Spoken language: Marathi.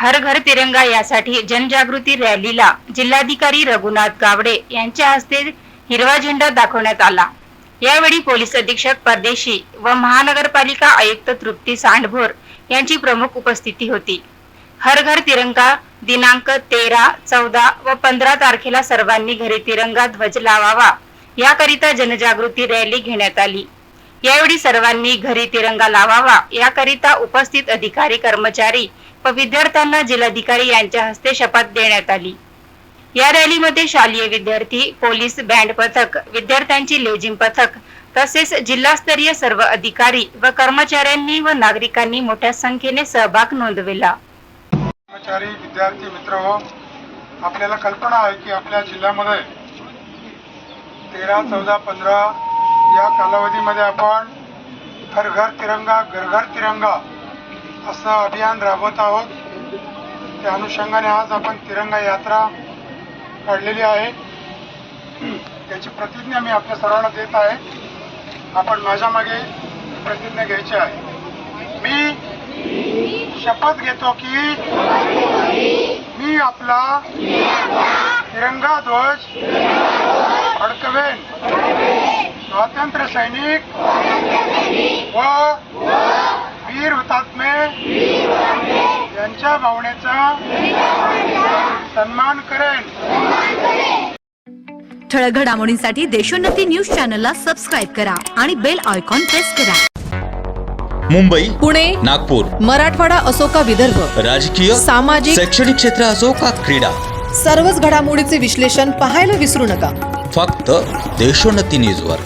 हर घर तिरंगा यासाठी जनजागृती रॅलीला जिल्हाधिकारी रघुनाथ गावडे यांच्या हस्ते हिरवा झेंडा दाखवण्यात आला. यावेळी पोलीस अधीक्षक परदेशी व महानगरपालिका आयुक्त तृप्ती सांडभोर यांची प्रमुख उपस्थिती होती. हर घर तिरंगा दिनांक तेरा चौदा व पंधरा तारखेला सर्वांनी घरी तिरंगा ध्वज लावावा याकरिता जनजागृती रॅली घेण्यात आली. यावेळी सर्वांनी घरी तिरंगा लावावा. याकरिता उपस्थित अधिकारी कर्मचारी व विद्यार्थ्यांना जिल्हाधिकारी यांच्या हस्ते शपथ देण्यात आली. या रॅलीमध्ये शालेय विद्यार्थी पोलीस बँड पथक विद्यार्थ्यांची लेझिम पथक तसेच जिल्हास्तरीय सर्व अधिकारी व कर्मचाऱ्यांनी व नागरिकांनी मोठ्या संख्येने सहभाग नोंदविला. कर्मचारी विद्यार्थी मित्र हो आपल्याला कल्पना आहे की आपल्या जिल्ह्यामध्ये तेरा चौदा पंधरा या कालावधीमध्ये आपण हर घर तिरंगा घर घर तिरंगा असं अभियान राबवत आहोत. त्या अनुषंगाने आज आपण तिरंगा यात्रा काढलेली आहे. त्याची प्रतिज्ञा मी आपल्या सर्वांना देत आहे. आपण माझ्या मागे प्रतिज्ञा घ्यायची आहे. मी शपथ घेतो की मी आपला तिरंगा ध्वज अडकवेन. स्वातंत्र्य सैनिक व वीर हुतात्मे यांच्या भावनेचा सन्मान करेन. ठळक घडामोडींसाठी देशोन्नती न्यूज चॅनलला सबस्क्राईब करा आणि बेल आयकॉन प्रेस करा. मुंबई पुणे नागपूर मराठवाडा असो का विदर्भ राजकीय सामाजिक शैक्षणिक क्षेत्र असो का क्रीडा सर्वच घडामोडीचे विश्लेषण पाहायला विसरू नका. फक्त देशोन्नती न्यूजवर.